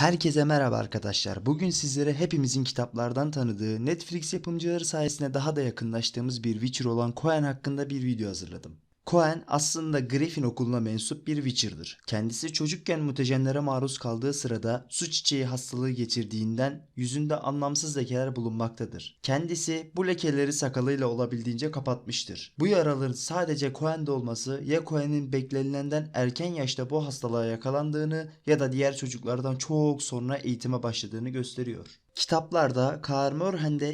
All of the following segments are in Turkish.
Herkese merhaba arkadaşlar. Bugün sizlere hepimizin kitaplardan tanıdığı Netflix yapımcıları sayesinde daha da yakınlaştığımız bir Witcher olan Cohen hakkında bir video hazırladım. Cohen aslında Griffin okuluna mensup bir Witcher'dır. Kendisi çocukken mutajenlere maruz kaldığı sırada su çiçeği hastalığı geçirdiğinden yüzünde anlamsız lekeler bulunmaktadır. Kendisi bu lekeleri sakalıyla olabildiğince kapatmıştır. Bu yaraların sadece Cohen'de olması ya Cohen'in beklenilenden erken yaşta bu hastalığa yakalandığını ya da diğer çocuklardan çok sonra eğitime başladığını gösteriyor. Kitaplarda Kaer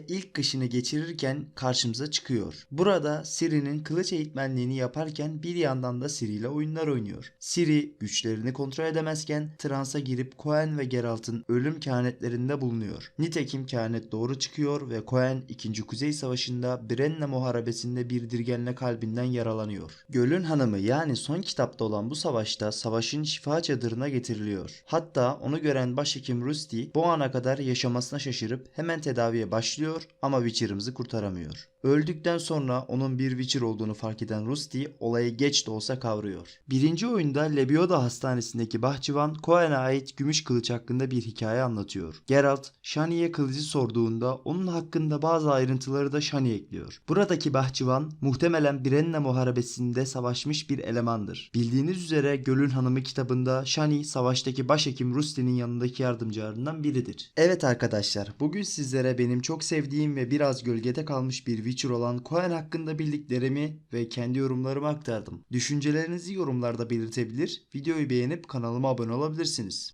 ilk kışını geçirirken karşımıza çıkıyor. Burada Ciri'nin kılıç eğitmenliğini yaparken bir yandan da Ciri ile oyunlar oynuyor. Ciri güçlerini kontrol edemezken transa girip Cohen ve Geralt'ın ölüm kehanetlerinde bulunuyor. Nitekim kehanet doğru çıkıyor ve Cohen 2. Kuzey Savaşı'nda Brenne Muharebesi'nde bir dirgenle kalbinden yaralanıyor. Gölün Hanımı yani son kitapta olan bu savaşta savaşın şifa çadırına getiriliyor. Hatta onu gören başhekim Rusty bu ana kadar yaşamasına şaşırıp hemen tedaviye başlıyor ama Witcher'ımızı kurtaramıyor. Öldükten sonra onun bir Witcher olduğunu fark eden Rusty olayı geç de olsa kavruyor. Birinci oyunda Lebioda Hastanesi'ndeki bahçıvan Cohen'e ait gümüş kılıç hakkında bir hikaye anlatıyor. Geralt, Shani'ye kılıcı sorduğunda onun hakkında bazı ayrıntıları da Shani ekliyor. Buradaki bahçıvan muhtemelen Brenne Muharebesi'nde savaşmış bir elemandır. Bildiğiniz üzere Gölün Hanımı kitabında Shani savaştaki başhekim Rusty'nin yanındaki yardımcılarından biridir. Evet arkadaşlar bugün sizlere benim çok sevdiğim ve biraz gölgede kalmış bir Witcher olan Cohen hakkında bildiklerimi ve kendi yorumlarımı aktardım. Düşüncelerinizi yorumlarda belirtebilir, videoyu beğenip kanalıma abone olabilirsiniz.